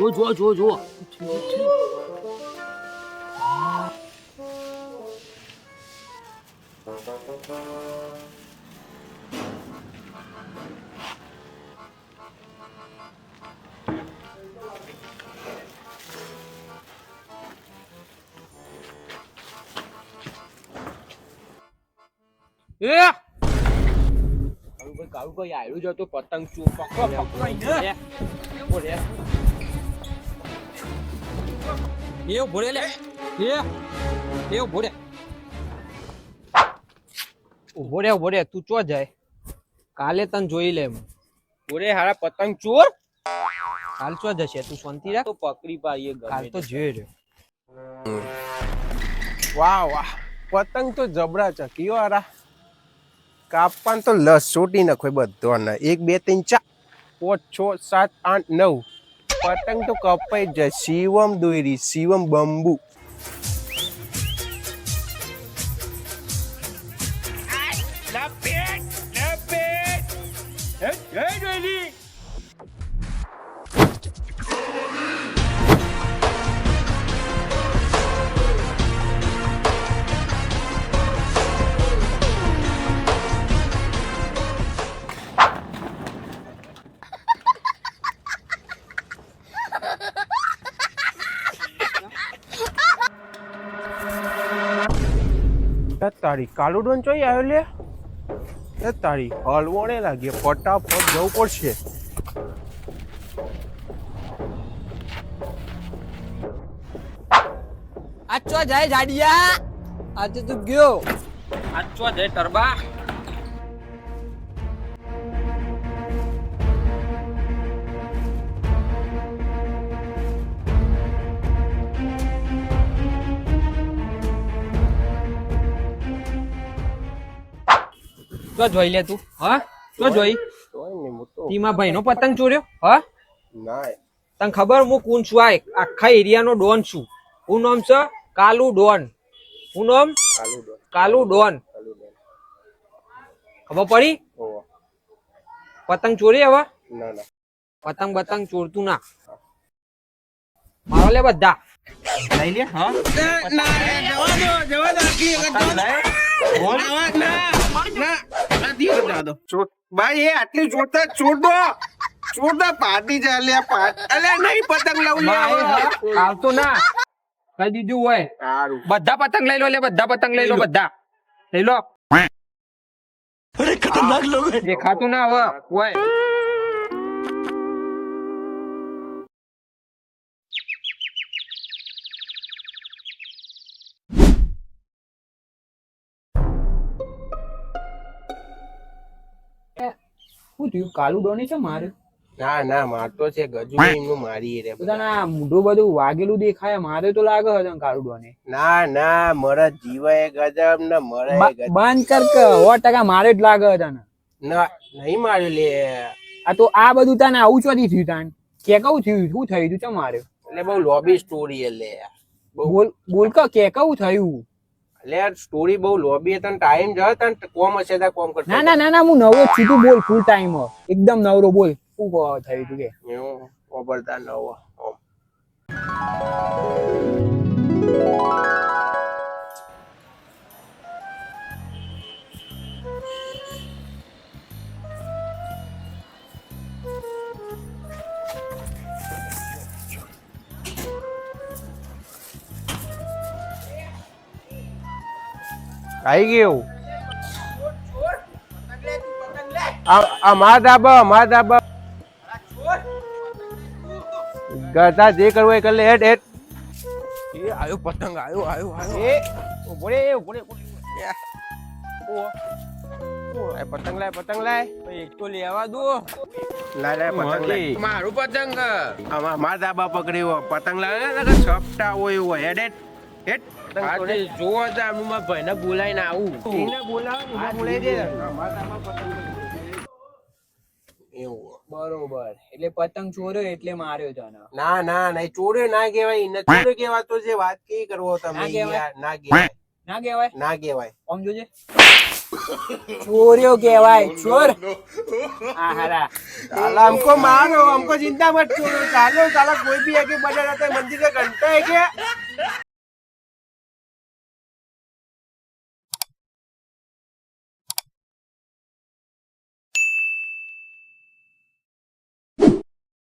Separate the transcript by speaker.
Speaker 1: જો જો જો જો એ કાળુ ભાઈ કાળુ ભાઈ આવ્યું છે તો પતંગ ચૂ પકડો પકડો લે. ઊભો રે. એ ઊભો રે લે. એ એ ઊભો રે. ઊભો રે ઊભો રે તું ચો જાય? કાલે તને જોઈ લે
Speaker 2: ઓરે હારા પતંગ ચોર.
Speaker 1: કાલ ચો જશે? તું શાંતિ રાખ.
Speaker 2: તો પકડી પાડીએ
Speaker 1: કાલ તો જોઈ રહ્યો
Speaker 3: વાહ વાહ. પતંગ તો જબરા છે. કયો આરા કાપવાન તો લસ ચોટી નાખો બધો ને. એક બે ત્રણ ચાર. પાંચ છ સાત આઠ નવ. પતંગ તો કપાઈ જ જાય શિવમ દોરી શિવમ બંબુ એ તારી કાળુ ચોઈ આવ્યો લે? એ તારી હલવોણે લાગે. ફટાફટ જવું પડશે.
Speaker 1: આ જાય જાડિયા. આજે તું ગયો.
Speaker 2: આ જાય તરબા ટરબા.
Speaker 1: ચો જોઈ લે તું. હા? તો જોઈ.
Speaker 3: ને તો
Speaker 1: તીમાં ભાઈ નો પતંગ ચોર્યો? હા?
Speaker 3: ના.
Speaker 1: તને ખબર હું કોણ છું આ આખા એરિયાનો ડોન છું. હું નામ છે કાલુ ડોન. હું નામ? કાલુ ડોન. ખબર પડી? પતંગ ચોરી હવે?
Speaker 3: ના ના.
Speaker 1: પતંગ બતંગ ચોરતું ના. મારો લે બધા.
Speaker 2: લઈ લે હા?
Speaker 3: ભાઈ એ આટલી જોતા છોડો. છોડો પાટી પાટ અલે નહીં પતંગ લઉં
Speaker 1: આવતું ના. કઈ દીધું હોય? બધા પતંગ લઈ લો લે બધા પતંગ લઈ લો બધા. લઈ લો. દેખાતું ના હવે હોય. શું થયું? કાલું ડોની છે મારે?
Speaker 3: ના ના મારતો છે ગજુ એમનું મારી રે
Speaker 1: બધાના મોઢું બધું વાગેલું દેખાય મારે તો લાગે છે કાળું ડોને.
Speaker 3: ના ના મરદ જીવાય ગજબ ને મરે ગજબ.
Speaker 1: બંધ કર કે સો ટકા મારે જ લાગે છે ને
Speaker 3: ના નહીં માર્યું લે.
Speaker 1: આ તો આ બધું તને આવું ચોથી થયું તાન? કે કેવું થયું? શું થયું તું ચમ માર્યો?
Speaker 3: એટલે બહુ લોબી સ્ટોરી એટલે
Speaker 1: બોલ બોલ કે કવું થયું?
Speaker 3: એટલે સ્ટોરી બહુ લોબી તને ટાઈમ જતો તને કોમ હશે તા કોમ કરતો
Speaker 1: ના ના ના ના હું નવો સીધું બોલ ફૂલ ટાઈમ એકદમ નવરો બોલ. શું થયું તું કે?
Speaker 3: ઓબરતા નવો. આઈ ગયું. આ આ મા દાબા મા દાબા ગધા જે કરવું એ કરી લે હેડ હેડ. એ આયો પતંગ આયો આયો આયો. એ ઊભો રે ઊભો રે એ. ઓ. ઓ, એ પતંગ લાય પતંગ લાય.
Speaker 2: એક તો લેવા દો.
Speaker 3: લાય લાય પતંગ લાય.
Speaker 2: મારું પતંગ.
Speaker 3: આમાં મારા દાબા પકડ્યો પતંગ લાય ને કે છપટા હોય એવું હોય. હેડ હેડ.
Speaker 1: ચોર્યો એટલે
Speaker 3: ના ના ના છે
Speaker 4: ચોર્યો કહેવાય. Oh,
Speaker 3: ચોર. આહારા ચાલો હમકો મારો હમકો જિંદા મત ચોરો ચાલો ચાલો કોઈ ભી આગે બજાર આતે મંદિર કે ઘંટા કે